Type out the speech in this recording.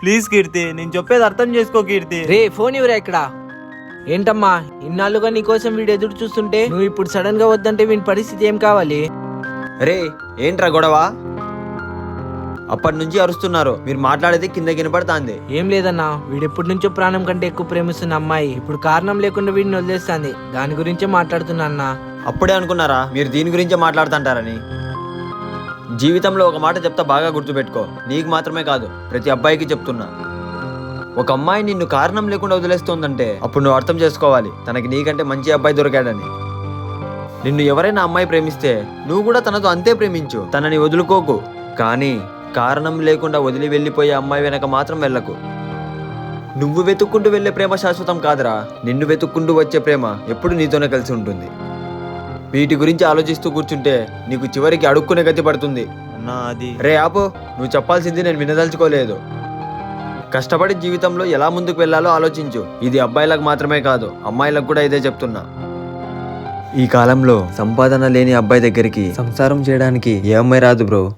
Please కీర్తి నేను చెప్పేది అర్థం చేసుకో కీర్తి. రే ఫోన్ ఇవ్వరా ఇక్కడ? ఏంటమ్మా ఇన్నాళ్ళుగా నీకోసం వీడు ఎదురు చూస్తుంటే నువ్వు ఇప్పుడు సడన్గా వద్దంటే వీని పరిస్థితి ఏం కావాలి? రే ఏంట్రా గొడవ? అప్పటి నుంచి అరుస్తున్నారు మీరు మాట్లాడేది కింద కినపడుతుంది ఏం లేదన్నా వీడు ఎప్పటి నుంచో ప్రాణం కంటే ఎక్కువ ప్రేమిస్తున్న అమ్మాయి ఇప్పుడు కారణం లేకుండా వీడిని వదిలేస్తాంది. దాని గురించే మాట్లాడుతున్నా అన్నా. అప్పుడే అనుకున్నారా మీరు దీని గురించే మాట్లాడుతుంటారని? జీవితంలో ఒక మాట చెప్తా బాగా గుర్తుపెట్టుకో. నీకు మాత్రమే కాదు ప్రతి అబ్బాయికి చెప్తున్నా. ఒక అమ్మాయి నిన్ను కారణం లేకుండా వదిలేస్తోందంటే అప్పుడు నువ్వు అర్థం చేసుకోవాలి తనకి నీకంటే మంచి అబ్బాయి దొరికాడని. నిన్ను ఎవరైనా అమ్మాయి ప్రేమిస్తే నువ్వు కూడా తనతో అంతే ప్రేమించు తనని వదులుకోకు. కానీ కారణం లేకుండా వదిలి వెళ్ళిపోయే అమ్మాయి వెనక మాత్రం వెళ్ళకు. నువ్వు వెతుక్కుంటూ వెళ్ళే ప్రేమ శాశ్వతం కాదురా నిన్ను వెతుక్కుంటూ వచ్చే ప్రేమ ఎప్పుడు నీతోనే కలిసి ఉంటుంది. వీటి గురించి ఆలోచిస్తూ కూర్చుంటే నీకు చివరికి అడుక్కునే గతి పడుతుంది. అన్నా అది రే ఆపు. నువ్వు చెప్పాల్సింది నేను వినదలుచుకోలేదు. కష్టపడి జీవితంలో ఎలా ముందుకు వెళ్ళాలో ఆలోచించు. ఇది అబ్బాయిలకు మాత్రమే కాదు అమ్మాయిలకు కూడా ఇదే చెప్తున్నా. ఈ కాలంలో సంపాదన లేని అబ్బాయి దగ్గరికి సంసారం చేయడానికి ఏ అమ్మాయి రాదు బ్రో.